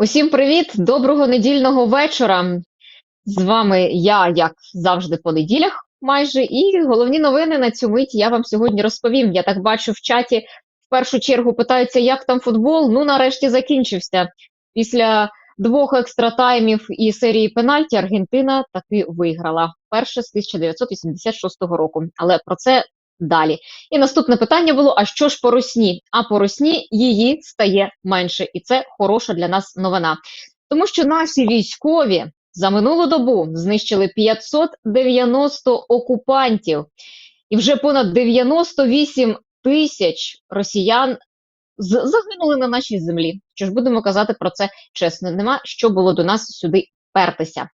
Усім привіт! Доброго недільного вечора. З вами я, як завжди, по неділях майже. І головні новини на цю мить я вам сьогодні розповім. Я так бачу в чаті в першу чергу питаються, як там футбол. Ну, нарешті закінчився. Після двох екстратаймів і серії пенальті Аргентина таки виграла. Перше з 1986 року. Але про це далі. І наступне питання було: а що ж по русні? А по русні її стає менше, і це хороша для нас новина. Тому що наші військові за минулу добу знищили 590 окупантів, і вже понад 98 тисяч росіян загинули на нашій землі. Що ж будемо казати про це чесно? Нема що було до нас сюди пертися.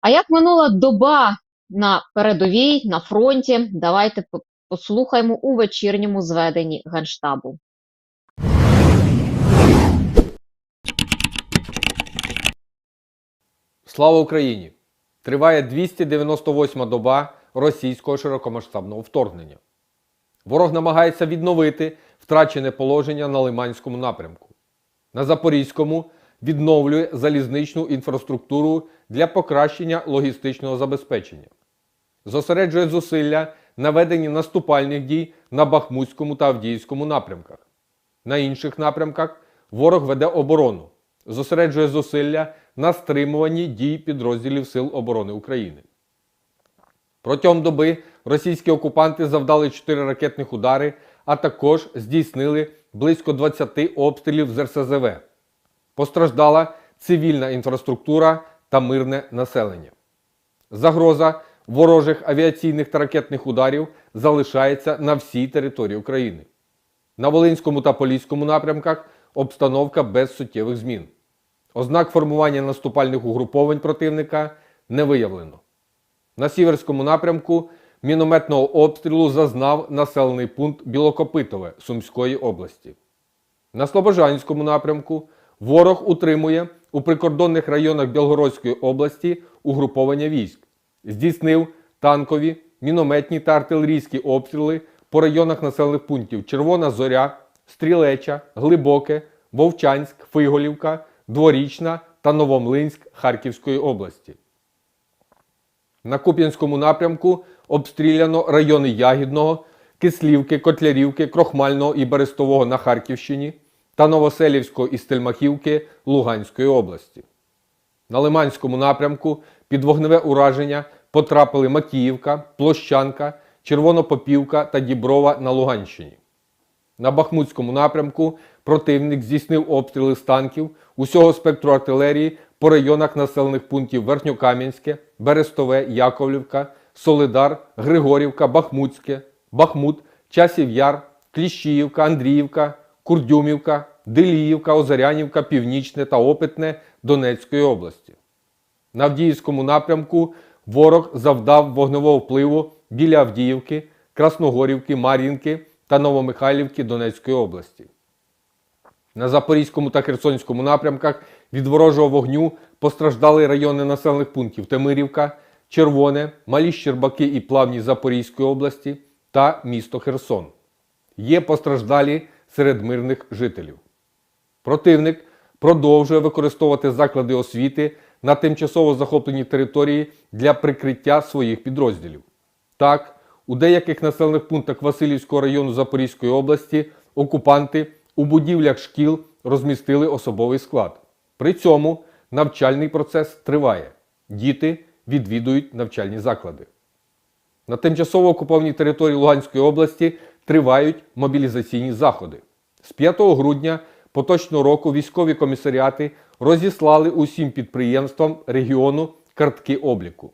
А як минула доба на передовій, на фронті? Давайте по- послухаємо у вечірньому зведенні Генштабу. Слава Україні! Триває 298 доба російського широкомасштабного вторгнення. Ворог намагається відновити втрачене положення на Лиманському напрямку. На Запорізькому відновлює залізничну інфраструктуру для покращення логістичного забезпечення. Зосереджує зусилля на наступальних дій на Бахмутському та Авдіївському напрямках. На інших напрямках ворог веде оборону, зосереджує зусилля на стримуванні дій підрозділів Сил оборони України. Протягом доби російські окупанти завдали 4 ракетних удари, а також здійснили близько 20 обстрілів з РСЗВ. Постраждала цивільна інфраструктура та мирне населення. Загроза ворожих авіаційних та ракетних ударів залишається на всій території України. На Волинському та Поліському напрямках обстановка без суттєвих змін. Ознак формування наступальних угруповань противника не виявлено. На Сіверському напрямку мінометного обстрілу зазнав населений пункт Білокопитове Сумської області. На Слобожанському напрямку ворог утримує у прикордонних районах Білгородської області угруповання військ, здійснив танкові, мінометні та артилерійські обстріли по районах населених пунктів Червона Зоря, Стрілеча, Глибоке, Вовчанськ, Фиголівка, Дворічна та Новомлинськ Харківської області. На Куп'янському напрямку обстріляно райони Ягідного, Кислівки, Котлярівки, Крохмального і Берестового на Харківщині та Новоселівського і Стельмахівки Луганської області. На Лиманському напрямку під вогневе ураження потрапили Макіївка, Площанка, Червонопопівка та Діброва на Луганщині. На Бахмутському напрямку противник здійснив обстріли з танків усього спектру артилерії по районах населених пунктів Верхньокам'янське, Берестове, Яковлівка, Солидар, Григорівка, Бахмутське, Бахмут, Часів Яр, Кліщіївка, Андріївка, Курдюмівка, Деліївка, Озарянівка, Північне та Опитне Донецької області. На Авдіївському напрямку ворог завдав вогневого впливу біля Авдіївки, Красногорівки, Мар'їнки та Новомихайлівки Донецької області. На Запорізькому та Херсонському напрямках від ворожого вогню постраждали райони населених пунктів Темирівка, Червоне, Малі Щербаки і Плавні Запорізької області та місто Херсон. Є постраждалі серед мирних жителів. Противник продовжує використовувати заклади освіти на тимчасово захопленій території для прикриття своїх підрозділів. Так, у деяких населених пунктах Васильівського району Запорізької області окупанти у будівлях шкіл розмістили особовий склад. При цьому навчальний процес триває. Діти відвідують навчальні заклади. На тимчасово окупованій території Луганської області тривають мобілізаційні заходи. З 5 грудня поточного року військові комісаріати розіслали усім підприємствам регіону картки обліку.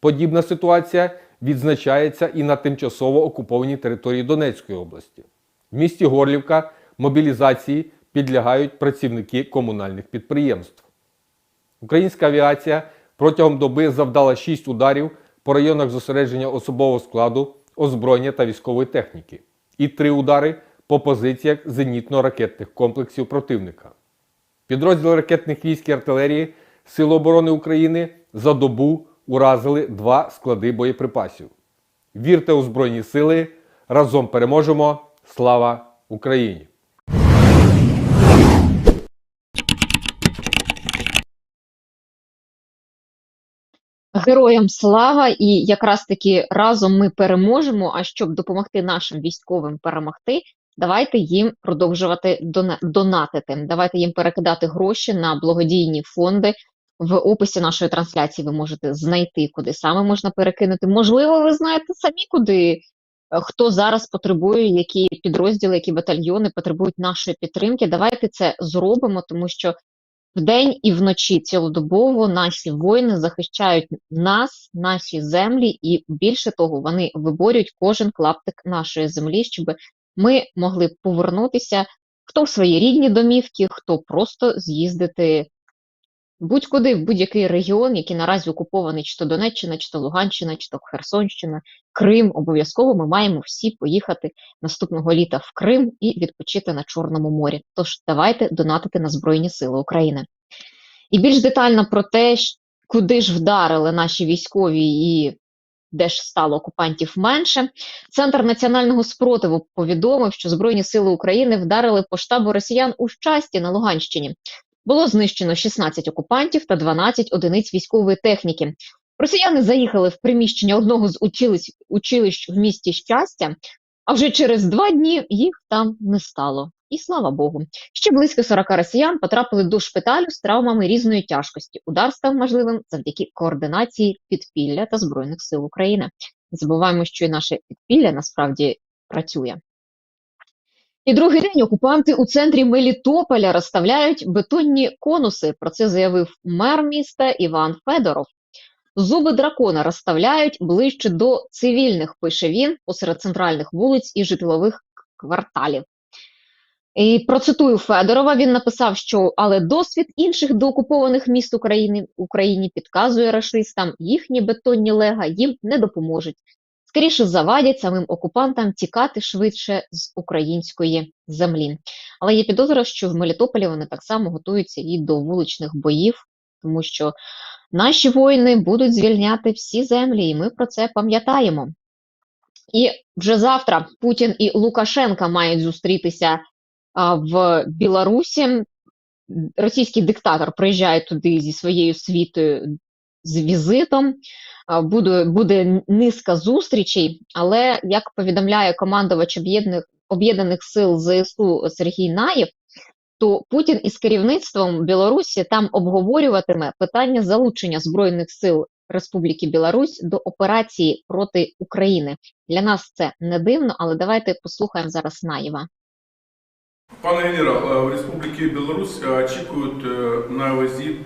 Подібна ситуація відзначається і на тимчасово окупованій території Донецької області. В місті Горлівка мобілізації підлягають працівники комунальних підприємств. Українська авіація протягом доби завдала 6 ударів по районах зосередження особового складу, озброєння та військової техніки, і 3 удари по позиціях зенітно-ракетних комплексів противника. Підрозділи ракетних військ і артилерії Сил оборони України за добу уразили два склади боєприпасів. Вірте у Збройні сили! Разом переможемо! Слава Україні! Героям слава, і якраз таки разом ми переможемо. А щоб допомогти нашим військовим перемогти, давайте їм продовжувати донатити. Давайте їм перекидати гроші на благодійні фонди. В описі нашої трансляції ви можете знайти, куди саме можна перекинути. Можливо, ви знаєте самі, куди е, хто зараз потребує, які підрозділи, які батальйони потребують нашої підтримки. Давайте це зробимо, тому що вдень і вночі цілодобово наші воїни захищають нас, наші землі, і більше того, вони виборюють кожен клаптик нашої землі, щоб ми могли повернутися хто в свої рідні домівки, хто просто з'їздити будь-куди, в будь-який регіон, який наразі окупований, чи то Донеччина, чи то Луганщина, чи то Херсонщина, Крим. Обов'язково ми маємо всі поїхати наступного літа в Крим і відпочити на Чорному морі. Тож давайте донатити на Збройні Сили України. І більш детально про те, куди ж вдарили наші військові і де ж стало окупантів менше. Центр національного спротиву повідомив, що Збройні сили України вдарили по штабу росіян у щасті на Луганщині. Було знищено 16 окупантів та 12 одиниць військової техніки. Росіяни заїхали в приміщення одного з училищ, училищ в місті щастя, а вже через два дні їх там не стало. І слава Богу. Ще близько 40 росіян потрапили до шпиталю з травмами різної тяжкості. Удар став можливим завдяки координації підпілля та Збройних сил України. Не забуваємо, що і наше підпілля насправді працює. І другий день окупанти у центрі Мелітополя розставляють бетонні конуси. Про це заявив мер міста Іван Федоров. Зуби дракона розставляють ближче до цивільних, пише він, посеред центральних вулиць і житлових кварталів. І процитую Федорова. Він написав, що але досвід інших доокупованих міст України Україні підказує рашистам, їхні бетонні лега їм не допоможуть. Скоріше завадять самим окупантам тікати швидше з української землі. Але є підозра, що в Мелітополі вони так само готуються і до вуличних боїв, тому що наші воїни будуть звільняти всі землі, і ми про це пам'ятаємо. І вже завтра Путін і Лукашенка мають зустрітися в Білорусі. Російський диктатор приїжджає туди зі своєю світою з візитом. Буде, буде низка зустрічей, але як повідомляє командувач об'єднаних сил ЗСУ Сергій Наєв, то Путін із керівництвом Білорусі там обговорюватиме питання залучення збройних сил Республіки Білорусь до операції проти України. Для нас це не дивно, але давайте послухаємо зараз Наєва. Пане генерал, е, в Республіці Білорусь е, очікують е, на візит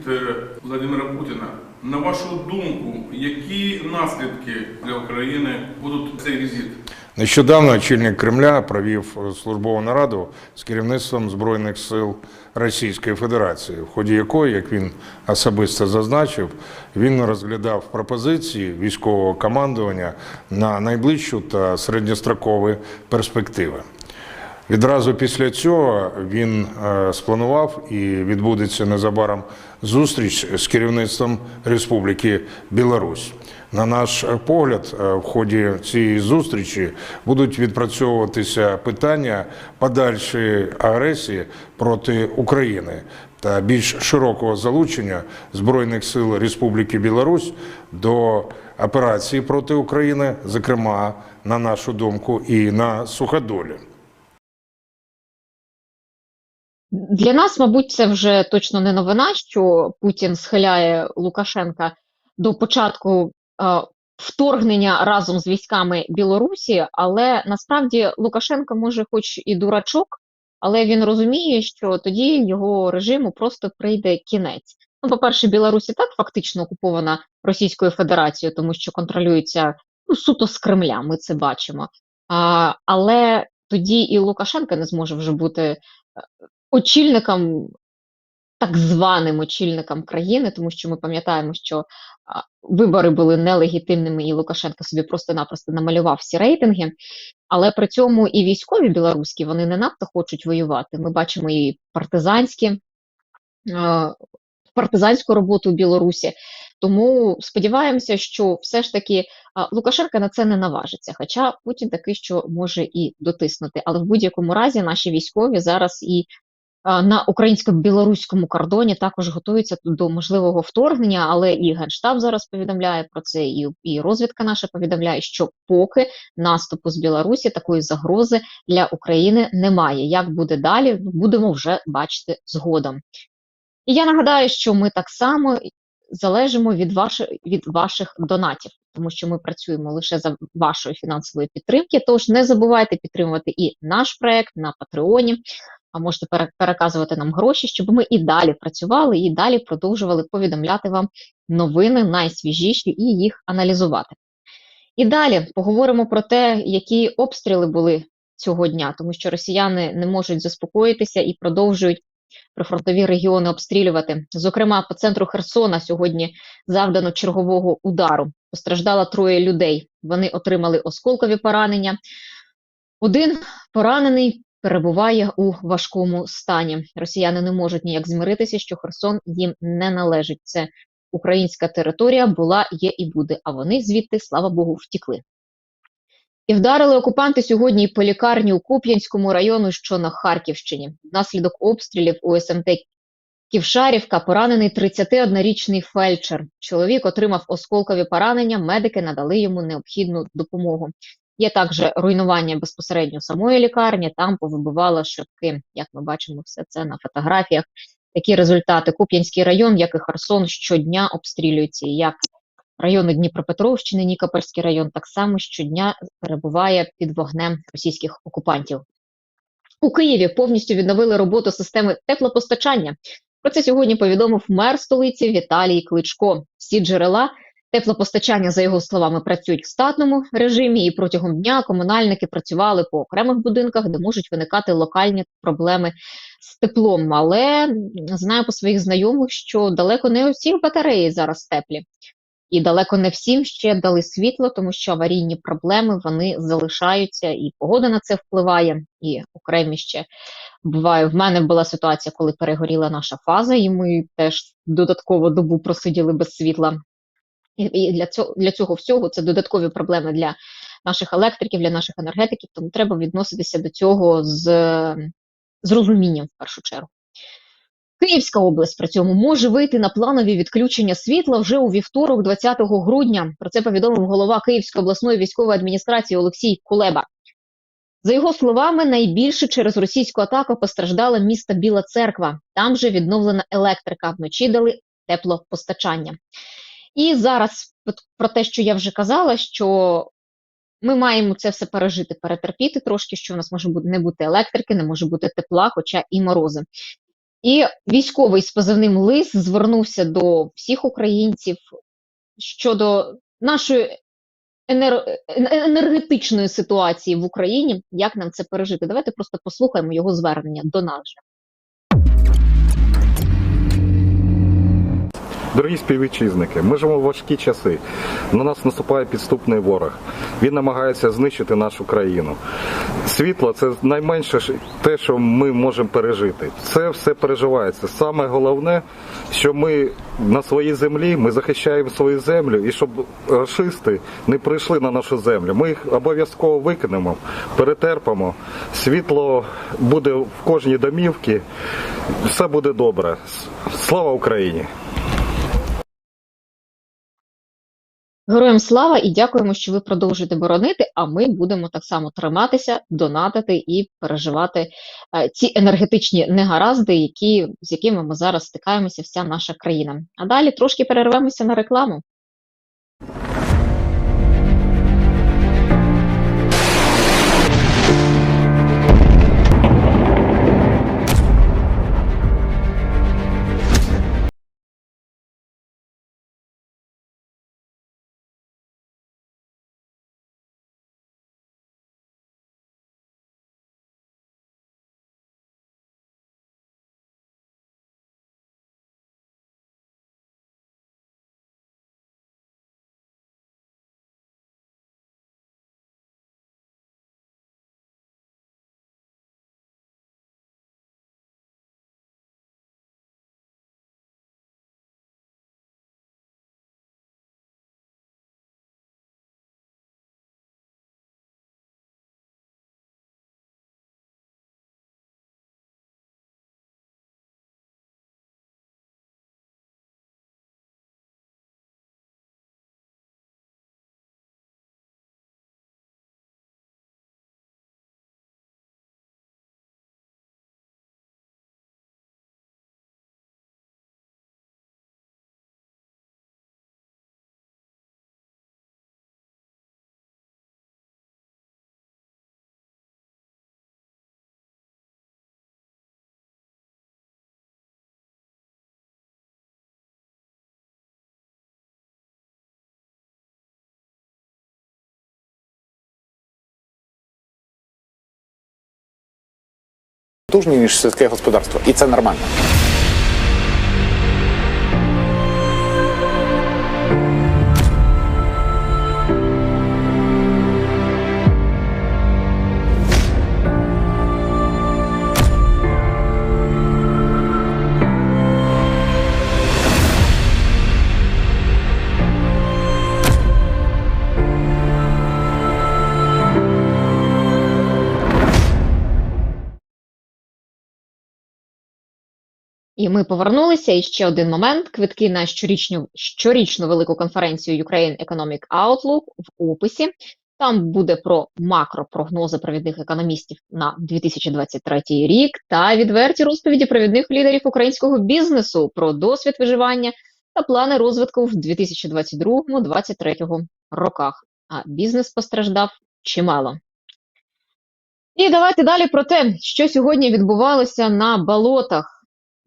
Владимира Путіна. На вашу думку, які наслідки для України будуть цей візит? Нещодавно очільник Кремля провів службову нараду з керівництвом Збройних сил Російської Федерації, в ході якої, як він особисто зазначив, він розглядав пропозиції військового командування на найближчу та середньострокові перспективи. Відразу після цього він е, спланував і відбудеться незабаром зустріч з керівництвом Республіки Білорусь. На наш погляд, е, в ході цієї зустрічі будуть відпрацьовуватися питання подальшої агресії проти України та більш широкого залучення Збройних сил Республіки Білорусь до операції проти України, зокрема, на нашу думку, і на суходолі. Для нас, мабуть, це вже точно не новина, що Путін схиляє Лукашенка до початку е, вторгнення разом з військами Білорусі, але насправді Лукашенко може, хоч і дурачок, але він розуміє, що тоді його режиму просто прийде кінець. Ну, по-перше, Білорусь і так фактично окупована Російською Федерацією, тому що контролюється ну, суто з Кремля, ми це бачимо. А, але тоді і Лукашенко не зможе вже бути очільником, так званим очільником країни, тому що ми пам'ятаємо, що вибори були нелегітимними, і Лукашенко собі просто-напросто намалював всі рейтинги. Але при цьому і військові білоруські вони не надто хочуть воювати. Ми бачимо і партизанські, партизанську роботу в Білорусі. Тому сподіваємося, що все ж таки а, Лукашенко на це не наважиться. Хоча Путін такий, що може і дотиснути. Але в будь-якому разі наші військові зараз і на українсько-білоруському кордоні також готуються до можливого вторгнення, але і Генштаб зараз повідомляє про це, і, і розвідка наша повідомляє, що поки наступу з Білорусі такої загрози для України немає. Як буде далі, будемо вже бачити згодом. І я нагадаю, що ми так само залежимо від ваших від ваших донатів, тому що ми працюємо лише за вашої фінансової підтримки. Тож не забувайте підтримувати і наш проект на Патреоні. А можете переказувати нам гроші, щоб ми і далі працювали, і далі продовжували повідомляти вам новини найсвіжіші і їх аналізувати. І далі поговоримо про те, які обстріли були цього дня, тому що росіяни не можуть заспокоїтися і продовжують прифронтові регіони обстрілювати. Зокрема, по центру Херсона сьогодні завдано чергового удару. Постраждало троє людей. Вони отримали осколкові поранення. Один поранений перебуває у важкому стані. Росіяни не можуть ніяк змиритися, що Херсон їм не належить. Це українська територія була, є і буде. А вони звідти, слава Богу, втікли. І вдарили окупанти сьогодні по лікарні у Куп'янському району, що на Харківщині. Внаслідок обстрілів у СМТ Ківшарівка поранений 31-річний фельдшер. Чоловік отримав осколкові поранення, медики надали йому необхідну допомогу. Є також руйнування безпосередньо самої лікарні, там повибивало шибки. Як ми бачимо, все це на фотографіях. Такі результати. Куп'янський район, як і Херсон, щодня обстрілюються. Як райони Дніпропетровщини, Нікопольський район так само щодня перебуває під вогнем російських окупантів. У Києві повністю відновили роботу системи теплопостачання. Про це сьогодні повідомив мер столиці Віталій Кличко. Всі джерела теплопостачання, за його словами, працюють в статному режимі, і протягом дня комунальники працювали по окремих будинках, де можуть виникати локальні проблеми з теплом. Але знаю по своїх знайомих, що далеко не усі батареї зараз теплі. І далеко не всім ще дали світло, тому що аварійні проблеми вони залишаються, і погода на це впливає, і окремі ще буває. В мене була ситуація, коли перегоріла наша фаза, і ми теж додатково добу просиділи без світла. І, для цього для цього всього це додаткові проблеми для наших електриків, для наших енергетиків. Тому треба відноситися до цього з, з розумінням в першу чергу. Київська область при цьому може вийти на планові відключення світла вже у вівторок, 20 грудня. Про це повідомив голова Київської обласної військової адміністрації Олексій Кулеба. За його словами, найбільше через російську атаку постраждало місто Біла Церква. Там же відновлена електрика. Вночі дали теплопостачання. І зараз про те, що я вже казала, що ми маємо це все пережити, перетерпіти трошки, що в нас може бути не бути електрики, не може бути тепла, хоча і морози. І військовий з позивним лис звернувся до всіх українців щодо нашої енер... е- енергетичної ситуації в Україні, як нам це пережити. Давайте просто послухаємо його звернення до нас. же. Дорогі співвітчизники, ми живемо в важкі часи. На нас наступає підступний ворог. Він намагається знищити нашу країну. Світло це найменше те, що ми можемо пережити. Це все переживається. Саме головне, що ми на своїй землі, ми захищаємо свою землю, і щоб рашисти не прийшли на нашу землю. Ми їх обов'язково викинемо, перетерпимо. Світло буде в кожній домівці. Все буде добре. Слава Україні! Героям слава і дякуємо, що ви продовжуєте боронити. А ми будемо так само триматися, донатити і переживати е, ці енергетичні негаразди, які з якими ми зараз стикаємося, вся наша країна. А далі трошки перервемося на рекламу. Потужні ніж сільське господарство, і це нормально. І ми повернулися. І ще один момент: квитки на щорічну, щорічну велику конференцію Ukraine Economic Outlook в описі. Там буде про макропрогнози провідних економістів на 2023 рік та відверті розповіді провідних лідерів українського бізнесу про досвід виживання та плани розвитку в 2022-2023 роках. А бізнес постраждав чимало. І давайте далі про те, що сьогодні відбувалося на болотах.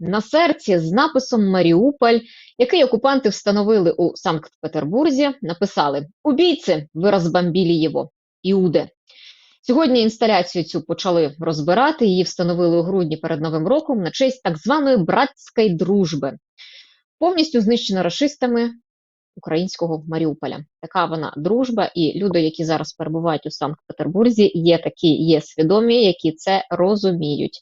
На серці з написом Маріуполь, який окупанти встановили у Санкт-Петербурзі, написали «Убійці, ви розбомбили його. Іуде». Сьогодні інсталяцію цю почали розбирати, її встановили у грудні перед Новим роком на честь так званої братської дружби. Повністю знищено рашистами українського Маріуполя. Така вона дружба, і люди, які зараз перебувають у Санкт-Петербурзі, є такі, є свідомі, які це розуміють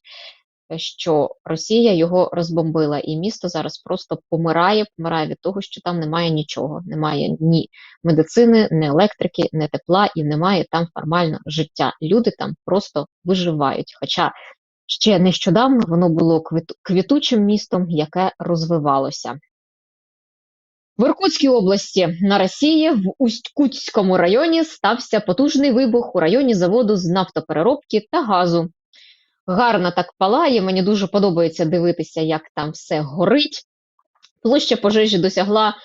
що Росія його розбомбила, і місто зараз просто помирає, помирає від того, що там немає нічого, немає ні медицини, ні електрики, ні тепла, і немає там формально життя. Люди там просто виживають. Хоча ще нещодавно воно було квітучим містом, яке розвивалося. В Іркутській області на Росії в Усть-Кутському районі стався потужний вибух у районі заводу з нафтопереробки та газу гарно так палає. Мені дуже подобається дивитися, як там все горить. Площа пожежі досягла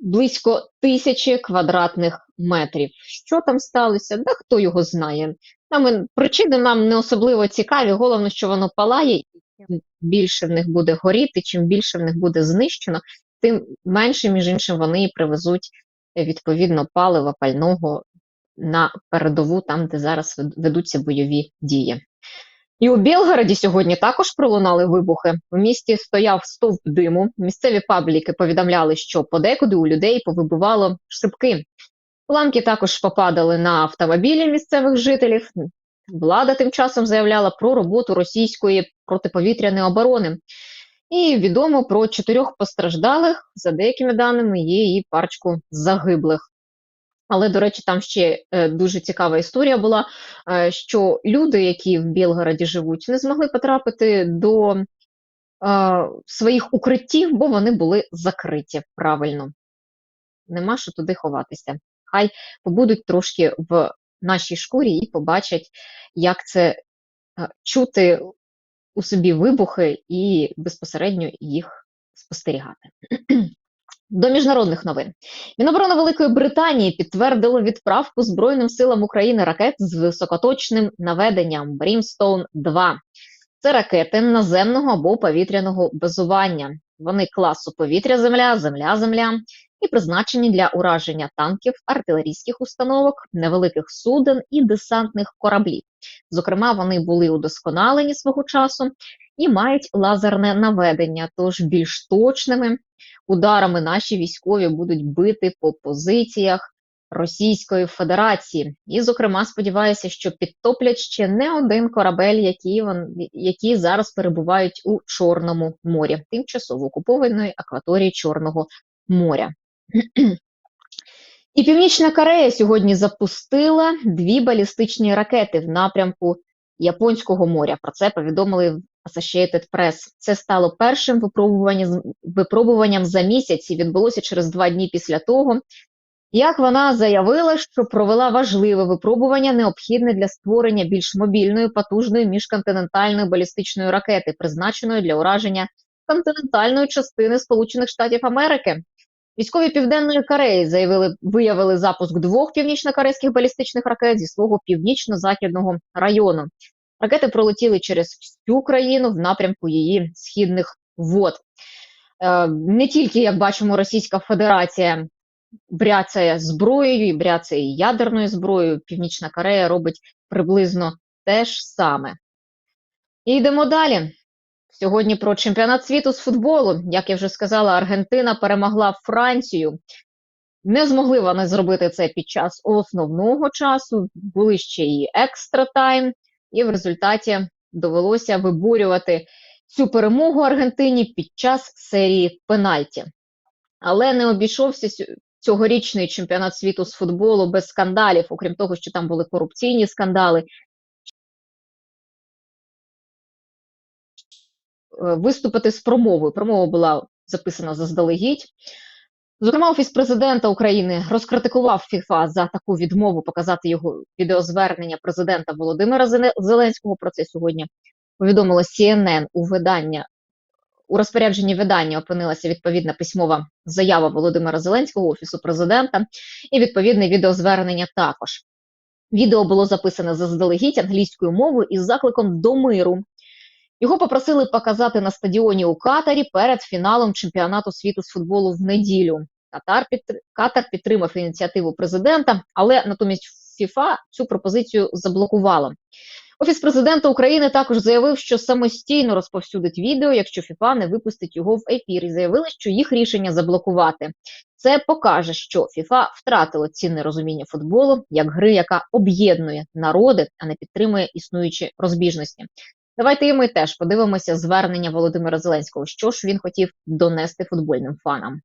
близько тисячі квадратних метрів. Що там сталося? Да хто його знає. Там причини нам не особливо цікаві. Головне, що воно палає, і чим більше в них буде горіти, чим більше в них буде знищено, тим менше, між іншим, вони і привезуть е, відповідно палива пального на передову, там, де зараз ведуться бойові дії. І у Білгороді сьогодні також пролунали вибухи. В місті стояв стовп диму. Місцеві пабліки повідомляли, що подекуди у людей повибивало шибки. Уламки також попадали на автомобілі місцевих жителів. Влада тим часом заявляла про роботу російської протиповітряної оборони. І відомо про чотирьох постраждалих. За деякими даними, є і парочку загиблих. Але, до речі, там ще е, дуже цікава історія була, е, що люди, які в Білгороді живуть, не змогли потрапити до е, своїх укриттів, бо вони були закриті правильно. Нема що туди ховатися. Хай побудуть трошки в нашій шкурі і побачать, як це чути у собі вибухи і безпосередньо їх спостерігати. До міжнародних новин. Міноборони Великої Британії підтвердило відправку Збройним силам України ракет з високоточним наведенням Brimstone 2. Це ракети наземного або повітряного базування. Вони класу повітря-земля, земля-земля і призначені для ураження танків, артилерійських установок, невеликих суден і десантних кораблів. Зокрема, вони були удосконалені свого часу і мають лазерне наведення, тож більш точними ударами наші військові будуть бити по позиціях Російської Федерації. І, зокрема, сподіваюся, що підтоплять ще не один корабель, які, вон, які зараз перебувають у Чорному морі, тимчасово окупованої акваторії Чорного моря. І Північна Корея сьогодні запустила дві балістичні ракети в напрямку Японського моря. Про це повідомили в Associated Press. Це стало першим випробуванням, за місяць і відбулося через два дні після того, як вона заявила, що провела важливе випробування, необхідне для створення більш мобільної, потужної міжконтинентальної балістичної ракети, призначеної для ураження континентальної частини Сполучених Штатів Америки. Військові Південної Кореї заявили, виявили запуск двох північно-корейських балістичних ракет зі свого північно-західного району. Ракети пролетіли через всю країну в напрямку її східних вод. Е, Не тільки, як бачимо, Російська Федерація бряцає зброєю і бряцає ядерною зброєю. Північна Корея робить приблизно те ж саме. І йдемо далі. Сьогодні про чемпіонат світу з футболу. Як я вже сказала, Аргентина перемогла Францію. Не змогли вони зробити це під час основного часу. Були ще і екстра тайм, і в результаті довелося виборювати цю перемогу Аргентині під час серії пенальті. Але не обійшовся цьогорічний чемпіонат світу з футболу без скандалів, окрім того, що там були корупційні скандали. Виступити з промовою. Промова була записана заздалегідь. Зокрема, офіс президента України розкритикував ФІФА за таку відмову показати його відеозвернення президента Володимира Зеленського. Про це сьогодні повідомило CNN у видання. У розпорядженні видання опинилася відповідна письмова заява Володимира Зеленського офісу президента і відповідне відеозвернення також. Відео було записане заздалегідь англійською мовою із закликом до миру. Його попросили показати на стадіоні у Катарі перед фіналом чемпіонату світу з футболу в неділю. Катар, підтр... Катар підтримав ініціативу президента, але натомість ФІФА цю пропозицію заблокувала. Офіс президента України також заявив, що самостійно розповсюдить відео, якщо ФІФА не випустить його в ефір, і заявили, що їх рішення заблокувати. Це покаже, що ФІФА втратило цінне розуміння футболу як гри, яка об'єднує народи, а не підтримує існуючі розбіжності. Давайте і ми теж подивимося звернення Володимира Зеленського. Що ж він хотів донести футбольним фанам?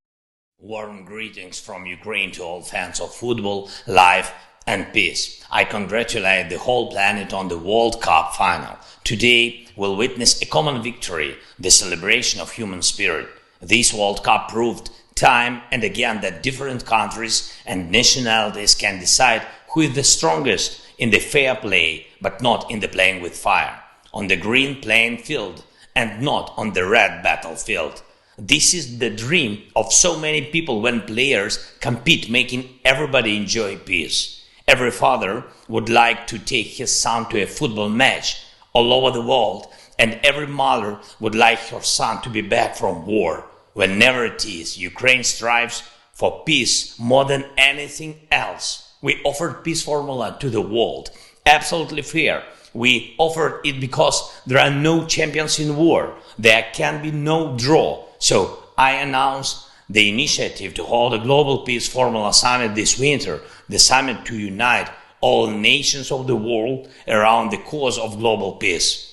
Warm greetings from Ukraine to all fans of football, life, and peace. I congratulate the whole planet on the World Cup final. Today, we'll witness a common victory, the celebration of human spirit. This World Cup proved time and again that different countries and nationalities can decide who is the strongest in the fair play, but not in the playing with fire, on the green playing field, and not on the red battlefield. This is the dream of so many people when players compete, making everybody enjoy peace. Every father would like to take his son to a football match all over the world, and every mother would like her son to be back from war. Whenever it is, Ukraine strives for peace more than anything else. We offered peace formula to the world, absolutely fair. We offered it because there are no champions in war. There can be no draw. So I announce the initiative to hold a global peace formula summit this winter, the summit to unite all nations of the world around the cause of global peace.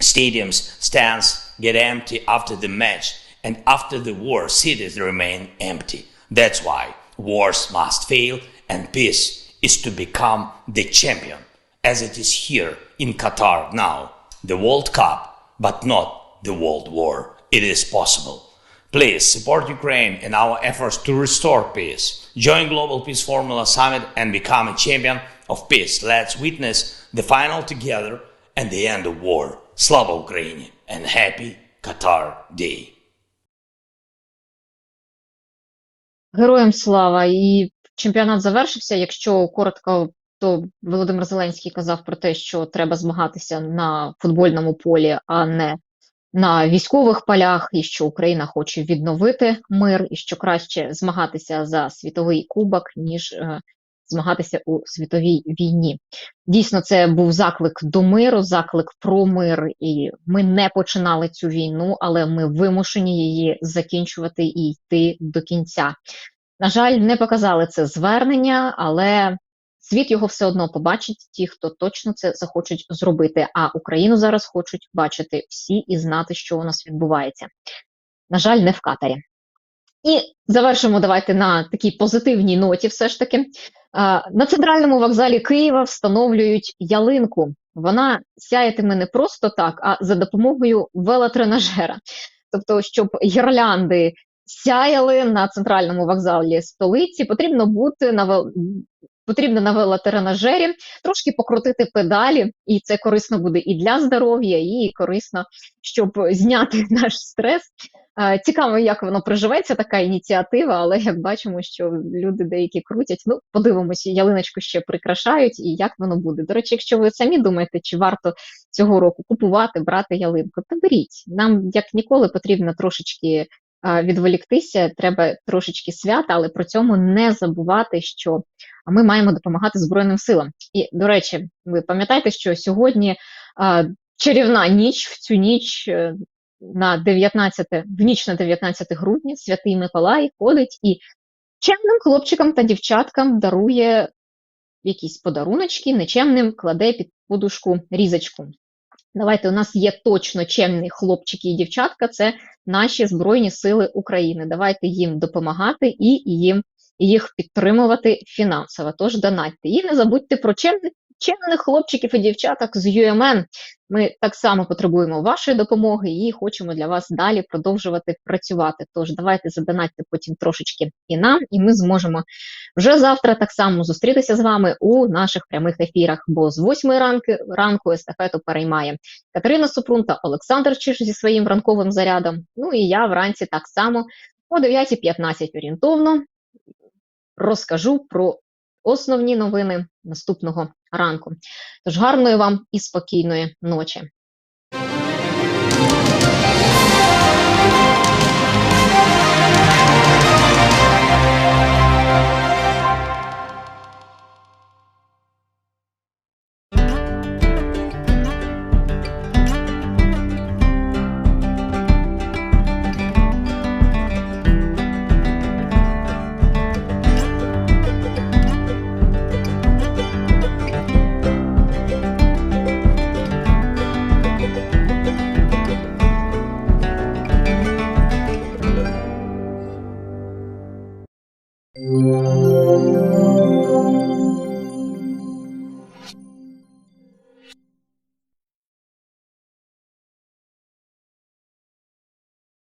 Stadiums, stands get empty after the match, and after the war, cities remain empty. That's why wars must fail, and peace is to become the champion, as it is here in Qatar now. The World Cup, but not the World War. It is possible. Please support Ukraine in our efforts to restore peace. Join Global Peace Formula Summit and become a champion of peace. Let's witness the final together and the end of war. Slava Ukraine and happy Qatar Day. Героям слава! І чемпіонат завершився. Якщо коротко, то Володимир Зеленський казав про те, що треба змагатися на футбольному полі, а не на військових полях, і що Україна хоче відновити мир, і що краще змагатися за світовий кубок, ніж е, змагатися у світовій війні. Дійсно, це був заклик до миру, заклик про мир, і ми не починали цю війну, але ми вимушені її закінчувати і йти до кінця. На жаль, не показали це звернення, але світ його все одно побачить, ті, хто точно це захочуть зробити. А Україну зараз хочуть бачити всі і знати, що у нас відбувається. На жаль, не в Катарі. І завершимо давайте на такій позитивній ноті. Все ж таки, на центральному вокзалі Києва встановлюють ялинку. Вона сяятиме не просто так, а за допомогою велотренажера. Тобто, щоб гірлянди сяяли на центральному вокзалі столиці, потрібно бути на вел... потрібно на велотренажері трошки покрутити педалі, і це корисно буде і для здоров'я, і корисно, щоб зняти наш стрес. Цікаво, як воно проживеться, така ініціатива, але як бачимо, що люди деякі крутять. Ну, подивимося, ялиночку ще прикрашають, і як воно буде. До речі, якщо ви самі думаєте, чи варто цього року купувати, брати ялинку, то беріть. Нам як ніколи потрібно трошечки відволіктися, треба трошечки свята, але при цьому не забувати, що ми маємо допомагати Збройним силам. І, до речі, ви пам'ятаєте, що сьогодні чарівна ніч в цю ніч е, на 19, в ніч на 19 грудня Святий Миколай ходить і чемним хлопчикам та дівчаткам дарує якісь подаруночки, нечемним кладе під подушку різочку. Давайте у нас є точно чемні хлопчики і дівчатка, це наші Збройні Сили України. Давайте їм допомагати і їм їх підтримувати фінансово. Тож донатьте. І не забудьте про чемних, чемних хлопчиків і дівчаток з UMN. Ми так само потребуємо вашої допомоги і хочемо для вас далі продовжувати працювати. Тож давайте задонатьте потім трошечки і нам, і ми зможемо вже завтра так само зустрітися з вами у наших прямих ефірах. Бо з 8 ранку, ранку естафету переймає Катерина Супрун та Олександр Чиш зі своїм ранковим зарядом. Ну і я вранці так само о 9.15 орієнтовно розкажу про основні новини наступного ранку. Тож гарної вам і спокійної ночі.